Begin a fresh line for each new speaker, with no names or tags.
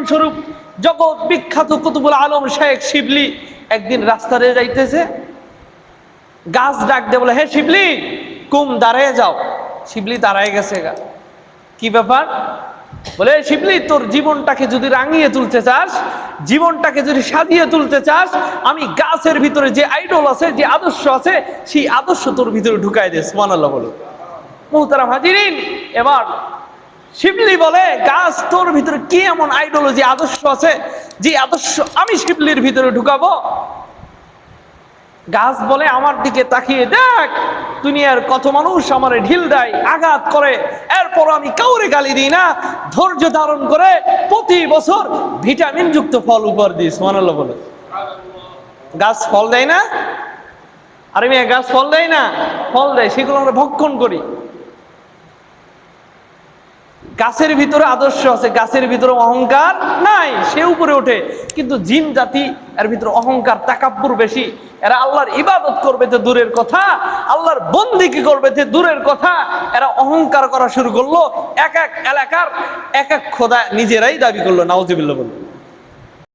উদাহরণস্বরূপ, জগৎ বিখ্যাত কুতুবুল আলম শেখ শিবলি একদিন রাস্তাতে যাইতেছে, গাছ ডাক দিয়ে বলে, হে শিবলি, কুম দাঁড়ায় যাও। শিবলি দাঁড়ায় গেছে গা। কি ব্যাপার? বলে শিবলি, তোর জীবনটাকে যদি রাঙিয়ে তুলতে চাস, জীবনটাকে যদি সাজিয়ে তুলতে চাস, আমি গাছের ভিতরে যে আইডল আছে, যে আদর্শ আছে, সেই আদর্শ তোর ভিতরে ঢুকাই দে। সুবহানাল্লাহ বলো। মুহতারাম হাজিরিন, এবার শিবলি বলে, গাছ তোর ভিতরে কি এমন আইডোলজি আদর্শ আছে যে আদর্শ আমি শিবলির ভিতরে ঢুকাবো? গাছ বলে, আমার দিকে তাকিয়ে দেখ, দুনিয়ার কত মানুষ আমার ঢিল দেয়, আঘাত করে। এরপর আমি কাউরে গালি দিই না। ধৈর্য ধারণ করে প্রতি বছর ভিটামিন যুক্ত ফল উপর দিই সোমানাল্লাহ বলে। গাছ ফল দেয় না? আরে মেয়ে, গাছ ফল দেয় না? ফল দেয়, সেগুলো আমরা ভক্ষণ করি। গাছের ভিতরে আদর্শ আছে, গাছের ভিতরে অহংকার নাই, সে উপরে ওঠে। কিন্তু জিন জাতি, এর ভিতরে অহংকার, তাকাব্বুর বেশি। এরা আল্লাহর ইবাদত করবে যে দূরের কথা, আল্লাহর বন্দিকে করবে যে দূরের কথা, এরা অহংকার করা শুরু করল, এক এক এলাকার, এক এক খোদা নিজেরাই দাবি করল নাউজিবিল্লা বলল